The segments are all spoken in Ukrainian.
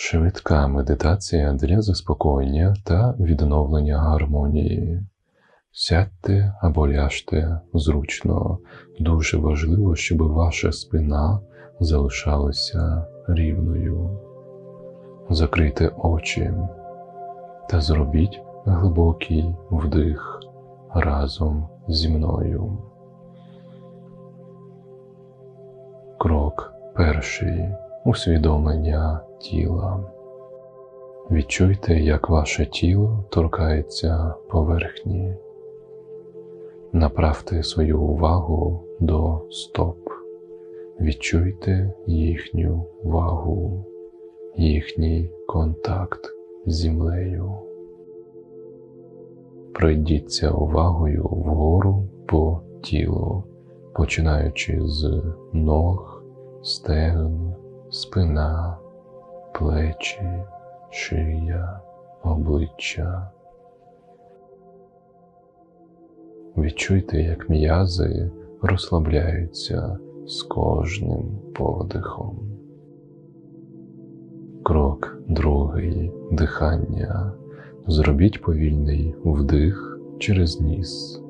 Швидка медитація для заспокоєння та відновлення гармонії. Сядьте або ляжте зручно. Дуже важливо, щоб ваша спина залишалася рівною. Закрийте очі та зробіть глибокий вдих разом зі мною. Крок перший усвідомлення тіла. Відчуйте, як ваше тіло торкається поверхні. Направте свою увагу до стоп. Відчуйте їхню вагу, їхній контакт з землею. Пройдіться увагою вгору по тілу, починаючи з ног, стегн, спина, плечі, шия, обличчя. Відчуйте, як м'язи розслабляються з кожним подихом. Крок другий дихання. Зробіть повільний вдих через ніс.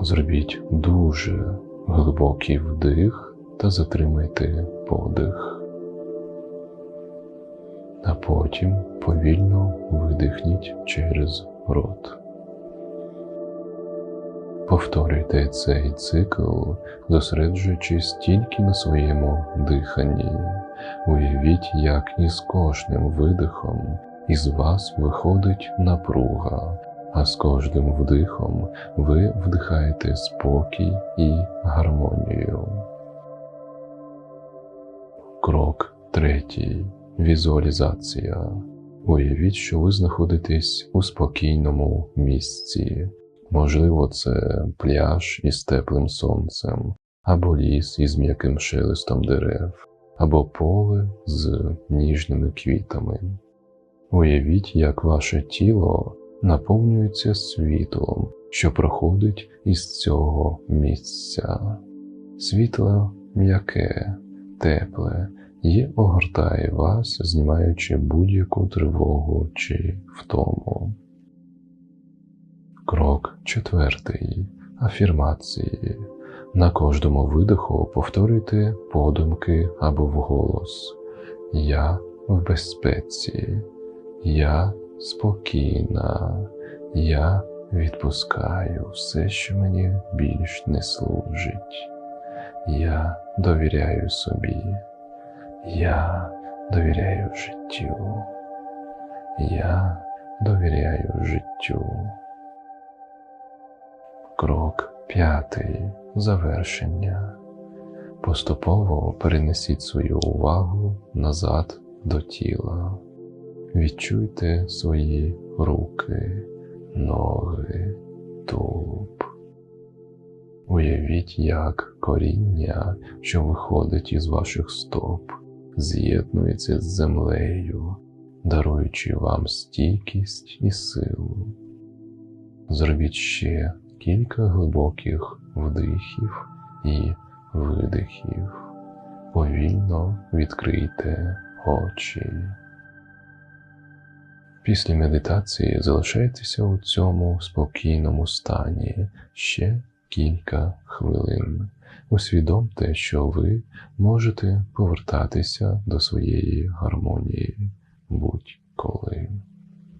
Зробіть дуже глибокий вдих та затримайте подих. А потім повільно видихніть через рот. Повторюйте цей цикл, зосереджуючись тільки на своєму диханні. Уявіть, як із кожним видихом із вас виходить напруга, а з кожним вдихом ви вдихаєте спокій і гармонію. Крок третій. Візуалізація. Уявіть, що ви знаходитесь у спокійному місці. Можливо, це пляж із теплим сонцем, або ліс із м'яким шелестом дерев, або поле з ніжними квітами. Уявіть, як ваше тіло наповнюється світлом, що проходить із цього місця. Світло м'яке, тепле і огортає вас, знімаючи будь-яку тривогу чи втому. Крок четвертий. Афірмації. На кожному видиху повторюйте подумки або вголос. Я в безпеці, я спокійна, я відпускаю все, що мені більш не служить. Я довіряю собі, я довіряю життю, я довіряю життю. Крок п'ятий. Завершення. Поступово перенесіть свою увагу назад до тіла. Відчуйте свої руки, ноги, тулуб. Уявіть, як коріння, що виходить із ваших стоп, з'єднується з землею, даруючи вам стійкість і силу. Зробіть ще кілька глибоких вдихів і видихів. Повільно відкрийте очі. Після медитації залишайтеся у цьому спокійному стані ще кілька хвилин. Усвідомте, що ви можете повертатися до своєї гармонії будь-коли.